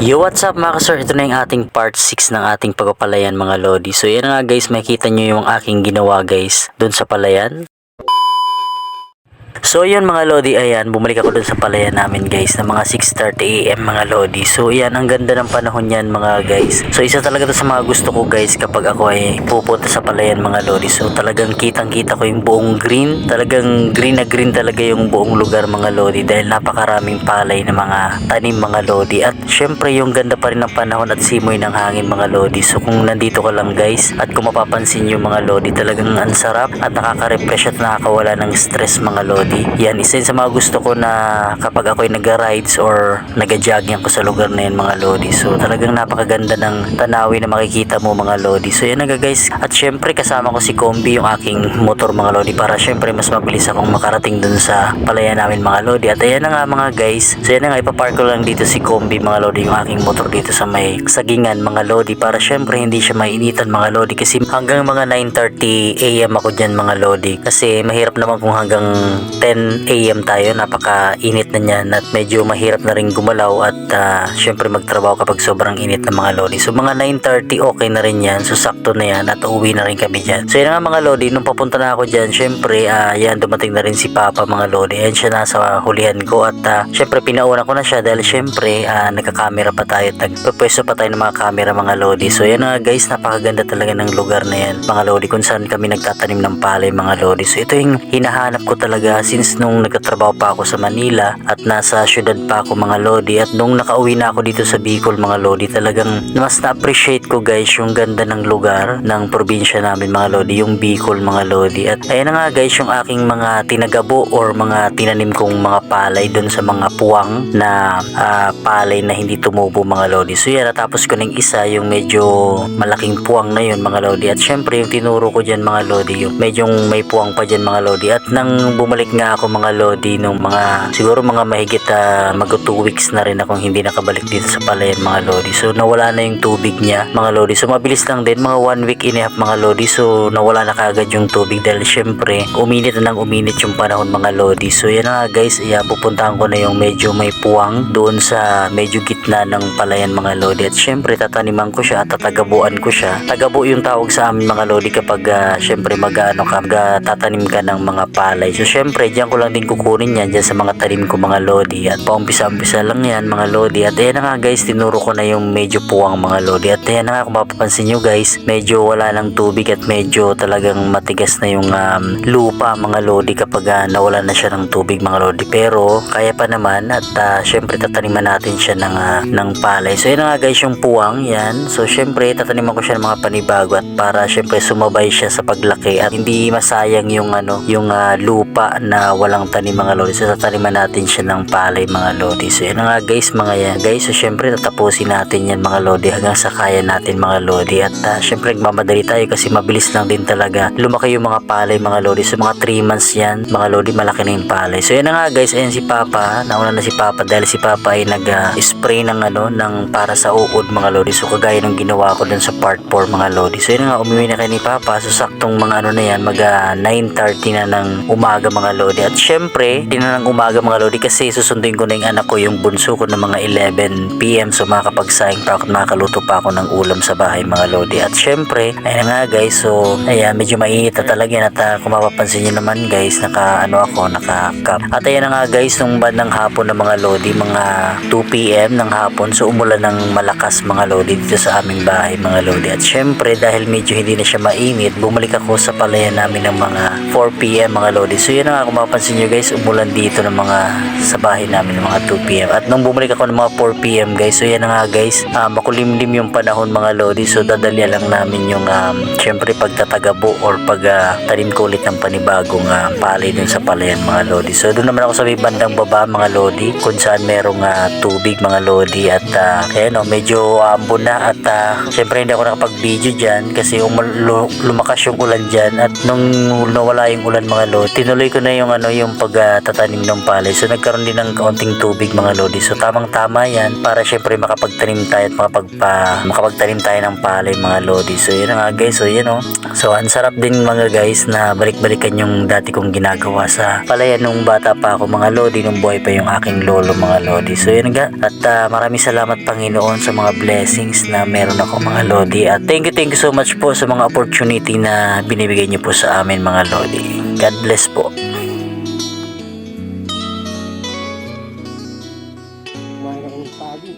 Yo, what's up mga kasir? Ito na yung ating part 6 ng ating pagpapalayan mga lodi. So yan nga guys, makikita nyo yung aking ginawa guys dun sa palayan. So yun mga lodi, ayan, bumalik ako dun sa palayan namin guys na mga 6.30am mga lodi. So yan, ang ganda ng panahon yan mga guys. So isa talaga to sa mga gusto ko guys kapag ako ay pupunta sa palayan mga lodi. So talagang kitang kita ko yung buong green. Talagang green na green talaga yung buong lugar mga lodi dahil napakaraming palay na mga tanim mga lodi. At syempre yung ganda pa rin ng panahon at simoy ng hangin mga lodi. So kung nandito ka lang guys at kung mapapansin yung mga lodi talagang ang sarap at nakaka-refresh at nakakawala ng stress mga lodi. Yan, isa sa mga gusto ko na kapag ako ay nag-rides or nag-jogging ako sa lugar na yun mga lodi. So talagang napakaganda ng tanawin na makikita mo mga lodi. So yan nga guys. At syempre kasama ko si Kombi yung aking motor mga lodi para syempre mas mabilis akong makarating dun sa palayan namin mga lodi. At ayan na nga mga guys. So yan na nga ipapark ko lang dito si Kombi mga lodi yung aking motor dito sa may sagingan mga lodi para syempre hindi siya mainitan mga lodi kasi hanggang mga 9.30 am ako dyan mga lodi kasi mahirap naman kung hanggang 10 am tayo. Napaka-init na niyan at medyo mahirap na rin gumalaw at ah, syempre magtrabaho kapag sobrang init ng mga lodi. So mga 9.30 okay na rin yan. So sakto na yan at uuwi na rin kami dyan. So yun nga mga lodi nung papunta na ako dyan syempre ah, yan dumating na rin si Papa mga lodi. Yan siya nasa hulihan ko at ah, syempre pinauna ko na siya dahil syempre ah, nagka-camera pa tayo at nagpapwesto pa tayo ng mga camera mga lodi. So yan nga guys napakaganda talaga ng lugar na yan mga lodi kung saan kami nagtatanim ng palay mga lodi. So ito yung hinahanap ko talaga since nung nagtatrabaho pa ako sa Manila at nasa syudad pa ako mga lodi at nung nakauwi na ako dito sa Bicol mga lodi talagang mas na-appreciate ko guys yung ganda ng lugar ng probinsya namin mga lodi yung Bicol mga lodi. At ayan na nga guys yung aking mga tinagabo or mga tinanim kong mga palay dun sa mga puwang na ah, palay na hindi tumubo mga lodi. So yan natapos ko ng isa yung medyo malaking puwang na yun mga lodi. At syempre yung tinuro ko dyan mga lodi yung medyo may puwang pa dyan mga lodi. At nang bumalik nga ako mga lodi nung mga siguro mga mahigit uh, mag 2 weeks na rin akong hindi nakabalik dito sa palayan mga lodi. So nawala na yung tubig niya mga lodi. So mabilis lang din mga 1 week and a half mga lodi. So nawala na kagad yung tubig dahil syempre uminit na nang uminit yung panahon mga lodi. So yan na nga guys. Iya pupuntahan ko na yung medyo may puwang doon sa medyo gitna ng palayan mga lodi. At syempre tataniman ko siya at tatagabuan ko siya. Tagabo yung tawag sa amin mga lodi kapag ah, syempre mag ano ka mag, ah, tatanim ka ng mga palay. So syempre diyan ko lang din kukunin yan dyan sa mga tanim ko mga lodi. At paumpisa-umpisa lang yan mga lodi. At ayan nga guys tinuro ko na yung medyo puwang mga lodi. At ayan nga kung mapapansin nyo guys medyo wala ng tubig at medyo talagang matigas na yung um, lupa mga lodi kapag ah, nawala na siya ng tubig mga lodi. Pero kaya pa naman at ah, syempre tataniman natin siya ng, ah, ng palay. So ayan nga guys yung puwang yan. So syempre tataniman ko siya ng mga panibago at para syempre sumabay siya sa paglaki at hindi masayang yung ano yung ah, lupa na walang tanim mga lodi. So tataniman natin siya ng palay mga lodi. So na nga guys mga yan. Guys so syempre tatapusin natin yan mga lodi hanggang sa kaya natin mga lodi. At ah, syempre nagmamadali tayo kasi mabilis lang din talaga lumaki yung mga palay mga lodi. So mga 3 months yan mga lodi malaki na yung palay. So na nga guys ayan si Papa. Nauna na si Papa dahil si Papa ay nag ah, spray ng ano ng para sa uod mga lodi. So kagaya ng ginawa ko dun sa part 4 mga lodi. So na nga umuwi na kay ni Papa. So saktong mga ano na yan mag ah, 9.30 na ng umaga mga lodi at syempre di na ng umaga mga lodi kasi susunduin ko na yung anak ko yung bunso ko ng mga 11pm so makakapagsayang pa ako at makakaluto pa ako ng ulam sa bahay mga lodi. At syempre ayun nga guys so ayan medyo mainit na talaga yan at ah, kung mapapansin nyo naman guys naka ano ako naka cap at ayan nga guys nung bandang hapon ng mga lodi mga 2pm ng hapon so umulan ng malakas mga lodi dito sa aming bahay mga lodi. At syempre dahil medyo hindi na siya mainit bumalik ako sa palayan namin ng mga 4pm mga lodi. So yun na nga kung mapapansin nyo guys umulan dito ng mga sa bahay namin ng mga 2pm at nung bumalik ako ng mga 4pm guys so yan nga guys ah, makulimlim yung panahon mga lodi. So dadalya lang namin yung um, syempre pagtatagabo or pag ah, tanim ko ulit ng panibagong uh, palay dun sa palayan mga lodi. So doon naman ako sa may bandang baba mga lodi kung saan merong ah, tubig mga lodi. At uh, ayan o medyo ambon na at ah, syempre hindi ako nakapag video dyan kasi lu- lumakas yung ulan dyan. At nung nawala yung ulan mga lodi tinuloy ko na na yung ano yung pagtatanim ng palay. So nagkaroon din ng kaunting tubig mga lodi. So tamang tama yan para syempre makapagtanim tayo at makapagpa, makapagtanim tayo ng palay mga lodi. So yun nga guys. So yun oh. So ang sarap din mga guys na balik-balikan yung dati kong ginagawa sa palayan nung bata pa ako mga lodi nung buhay pa yung aking lolo mga lodi. So yun nga. At ah, maraming salamat Panginoon sa mga blessings na meron ako mga lodi. At thank you thank you so much po sa mga opportunity na binibigay niyo po sa amin mga lodi. God bless po. Mayroong pagi.